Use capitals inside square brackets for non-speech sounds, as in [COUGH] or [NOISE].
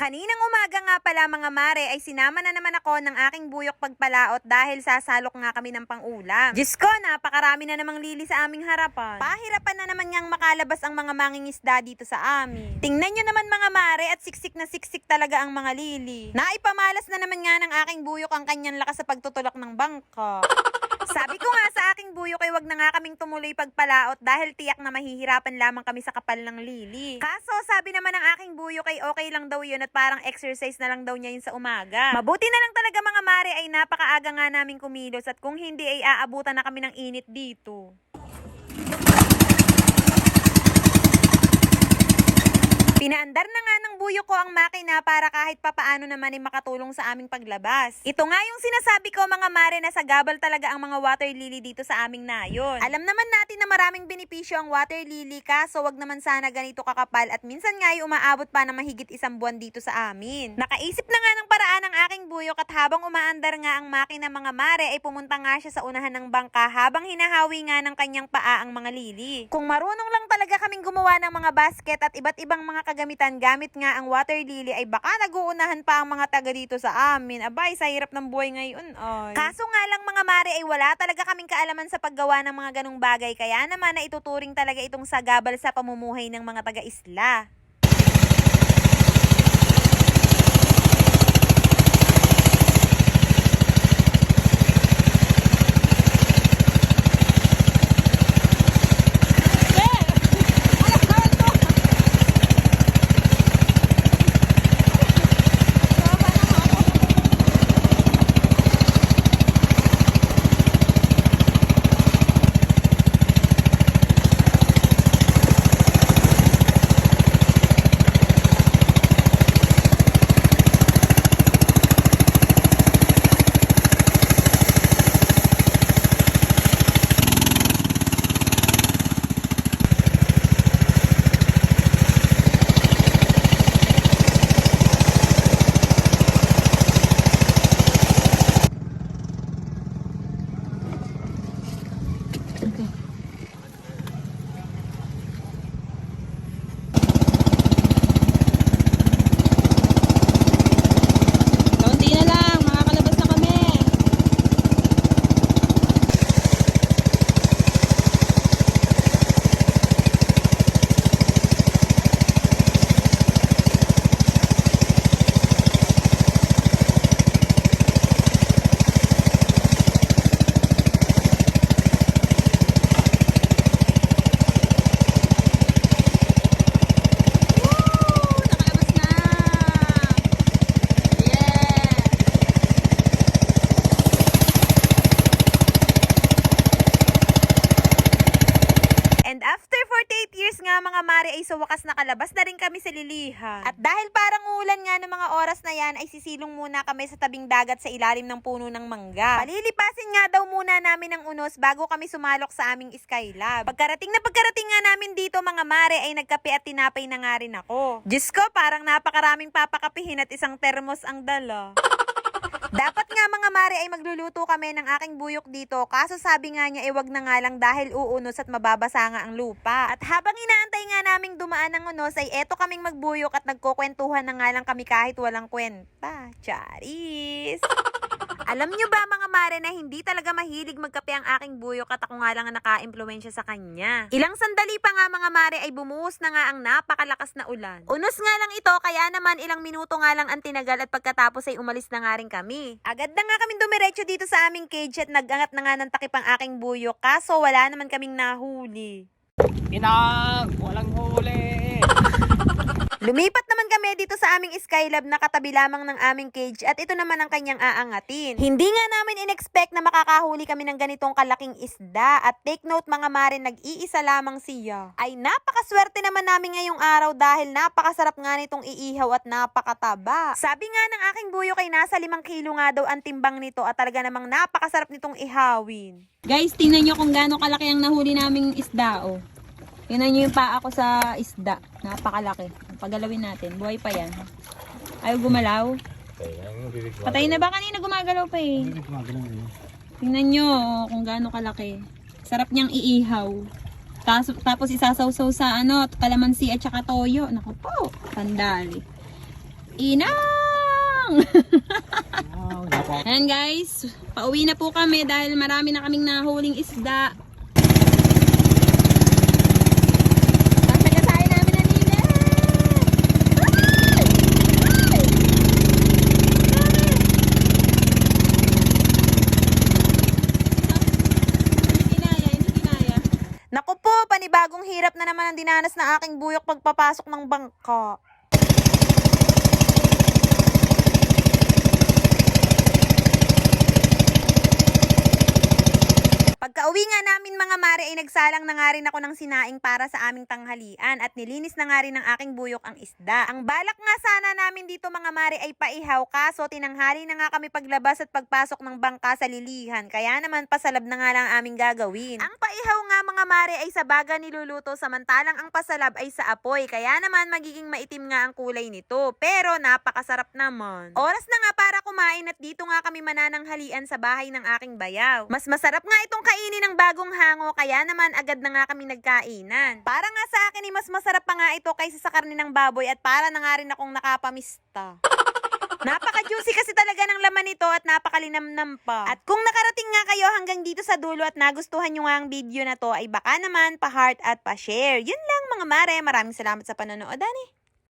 Kaninang umaga nga pala mga mare ay sinama na naman ako ng aking buyok pagpalaot dahil sasalok nga kami ng pangulam. Diyos ko, napakarami na namang lili sa aming harapan. Pahirapan na naman ngang makalabas ang mga mangingisda dito sa amin. Tingnan nyo naman mga mare at siksik na siksik talaga ang mga lili. Naipamalas na naman nga ng aking buyok ang kanyang lakas sa pagtutulak ng bangka. [LAUGHS] Sabi ko nga sa aking buyok ay wag na nga kaming tumuloy pagpalaot dahil tiyak na mahihirapan lamang kami sa kapal ng lili. Kaso sabi naman ng aking buyok ay okay lang daw yun at parang exercise na lang daw niya yun sa umaga. Mabuti na lang talaga mga mare ay napakaaga nga namin kumilos at kung hindi ay aabutan na kami ng init dito. Pinaandar na nga ng buyo ko ang makina para kahit papaano naman ay makatulong sa aming paglabas. Ito nga yung sinasabi ko mga mare na sa gabal talaga ang mga water lily dito sa aming nayon. Alam naman natin na maraming benepisyo ang water lily kaso wag naman sana ganito kakapal at minsan nga ay umaabot pa na mahigit isang buwan dito sa amin. Nakaisip na nga ng paraan ang aking buyok at habang umaandar nga ang makina mga mare ay pumunta nga siya sa unahan ng bangka habang hinahawi nga ng kanyang paa ang mga lili. Kung marunong lang talaga kaming gumawa ng mga basket at iba't ibang mga kagamitan gamit nga ang water lily ay baka naguunahan pa ang mga taga dito sa amin. Abay, sa hirap ng buhay ngayon ay. Kaso nga lang mga mare ay wala talaga kaming kaalaman sa paggawa ng mga ganong bagay kaya naman na ituturing talaga itong sagabal sa pamumuhay ng mga taga-isla. Kaunti na lang, makakalabas na kami. Woo! Nakalabas na! Yeah! And after 48 years mare ay sa wakas nakalabas na rin kami sa lilihan. At dahil parang ulan nga ng mga oras na yan ay sisilong muna kami sa tabing dagat sa ilalim ng puno ng mangga. Palilipasin nga daw muna namin ang unos bago kami sumalok sa aming skylab. Pagkarating na pagkarating nga namin dito mga mare ay nagkape at tinapay na nga rin ako. Diyos ko parang napakaraming papakapihin at isang termos ang dala. [LAUGHS] Dapat nga mga mare ay magluluto kami ng aking buyok dito kaso sabi nga niya iwag na nga lang dahil uunos at mababasa nga ang lupa. At habang inaantay nga naming dumaan ng unos ay eto kaming magbuyok at nagkukwentuhan na nga lang kami kahit walang kwenta. Charis! [LAUGHS] Alam nyo ba mga mare na hindi talaga mahilig magkape ang aking buyok at ako nga lang ang naka-impluensya sa kanya. Ilang sandali pa nga mga mare ay bumuhos na nga ang napakalakas na ulan. Unos nga lang ito kaya naman ilang minuto nga lang ang tinagal at pagkatapos ay umalis na nga rin kami. Agad na nga kami dumiretso dito sa aming cage at nagangat na nga ng takip ang aking buyok kaso wala naman kaming nahuli. Inang! Walang huli! Lumipat naman kami dito sa aming Skylab na katabi lamang ng aming cage at ito naman ang kanyang aangatin. Hindi nga namin in-expect na makakahuli kami ng ganitong kalaking isda at take note mga mare nag-iisa lamang siya. Ay napakaswerte naman namin ngayong araw dahil napakasarap nga nitong iihaw at napakataba. Sabi nga ng aking buyo kay nasa limang kilo nga daw ang timbang nito at talaga namang napakasarap nitong ihawin. Guys, tingnan nyo kung gaano kalaki ang nahuli naming isda, oh. Tingnan nyo yung paa ko sa isda. Napakalaki. Pagalawin natin. Buhay pa yan. Ayaw gumalaw. Patay na ba? Kanina gumagalaw pa eh. Tingnan nyo oh, kung gaano kalaki. Sarap niyang iihaw. Tapos, tapos isasawsaw sa ano, kalamansi at saka toyo. Naku po, sandali. Inang! [LAUGHS] Ayan guys, pauwi na po kami dahil marami na kaming nahuling isda. Sasagasahin namin na nila! Ay! Ay! Hindi kinaya, hindi kinaya. Naku po, panibagong hirap na naman ang dinanas na aking buyok pagpapasok ng bangka. Pagka uwi nga namin mga mare ay nagsalang na nga rin ako ng sinaing para sa aming tanghalian at nilinis na nga rin ng aking buyok ang isda. Ang balak nga sana namin dito mga mare ay paihaw kaso tinanghali na nga kami paglabas at pagpasok ng bangka sa lilihan kaya naman pasalab na nga lang ang aming gagawin. Ang paihaw nga mga mare ay sa baga niluluto samantalang ang pasalab ay sa apoy kaya naman magiging maitim nga ang kulay nito pero napakasarap naman. Oras na nga para kumain at dito nga kami manananghalian sa bahay ng aking bayaw. Mas masarap nga itong kainin ng bagong hango kaya naman agad na nga kami nagkainan. Para nga sa akin ay mas masarap pa nga ito kaysa sa karne ng baboy at para na nga rin akong nakapamista. [LAUGHS] Napaka-juicy kasi talaga ng laman nito at napakalinamnam pa. At kung nakarating nga kayo hanggang dito sa dulo at nagustuhan nyo nga ang video na to ay baka naman pa-heart at pa-share. Yun lang mga mare. Maraming salamat sa panonood. Ani.